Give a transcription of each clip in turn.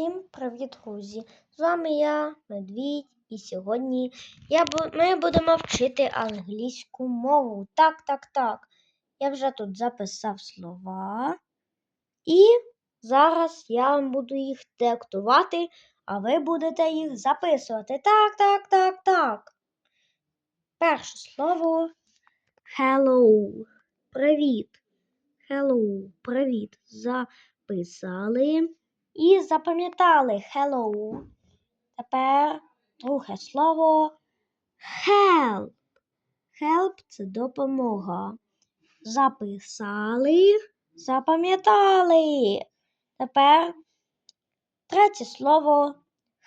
Всім привіт, друзі! З вами я, Медвідь, і сьогодні я, ми будемо вчити англійську мову. Так, так, так. Я вже тут записав слова. І зараз я вам буду їх диктувати, а ви будете їх записувати. Так, так, так, так. Перше слово hello. Привіт. Hello, привіт. Записали і запам'ятали hello. Тепер друге слово help. Help це допомога. Записали, запам'ятали. Тепер третє слово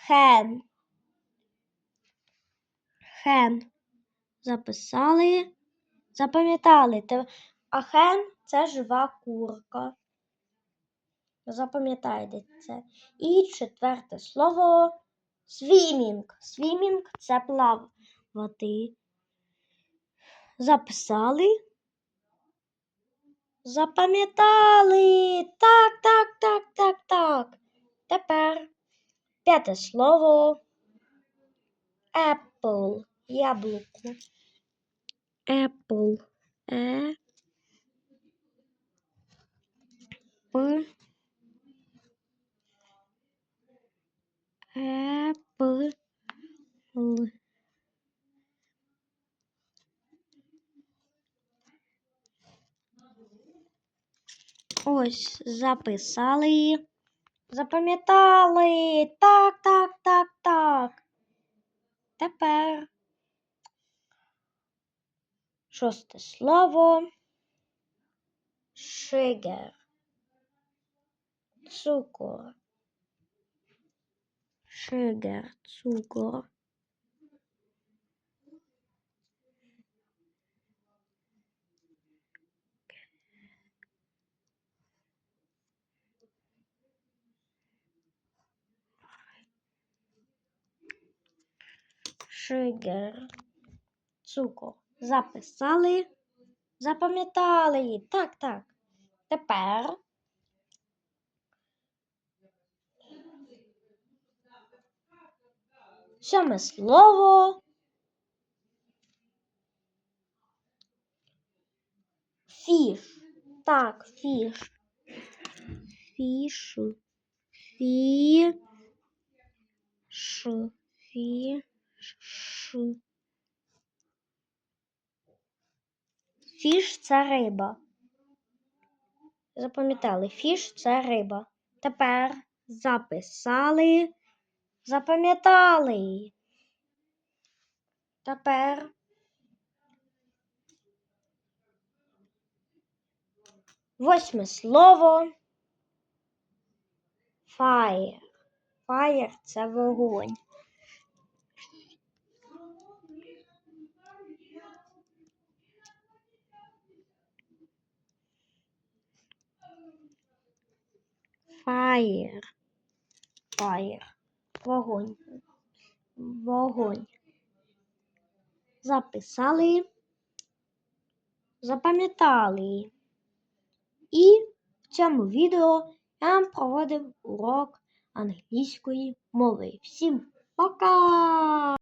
hen. Hen. Записали, запам'ятали. А hen це жива курка. Запам'ятайте це. І четверте слово swimming. Swimming – це плавати. Записали. Запам'ятали. Так, так, так, так, так. Тепер п'яте слово apple. Яблуко. Apple. Е. П. Apple. Ось записали. Запам'ятали. Так, так, так, так. Тепер шосте слово. Sugar. Цукор. Sugar. Цукор. Sugar. Цукор. Записали. Запам'ятали. Так, так. Тепер сьоме слово. Фіш. Так, фіш. Фіш. Фі. Ш. Фіш це риба. Запам'ятали, фіш це риба. Тепер записали, запам'ятали. Тепер восьме слово. Fire. Fire – це вогонь. Fire. Fire. Вогонь. Вогонь. Записали. Запам'ятали. І в цьому відео я вам проводив урок англійської мови. Всім пока!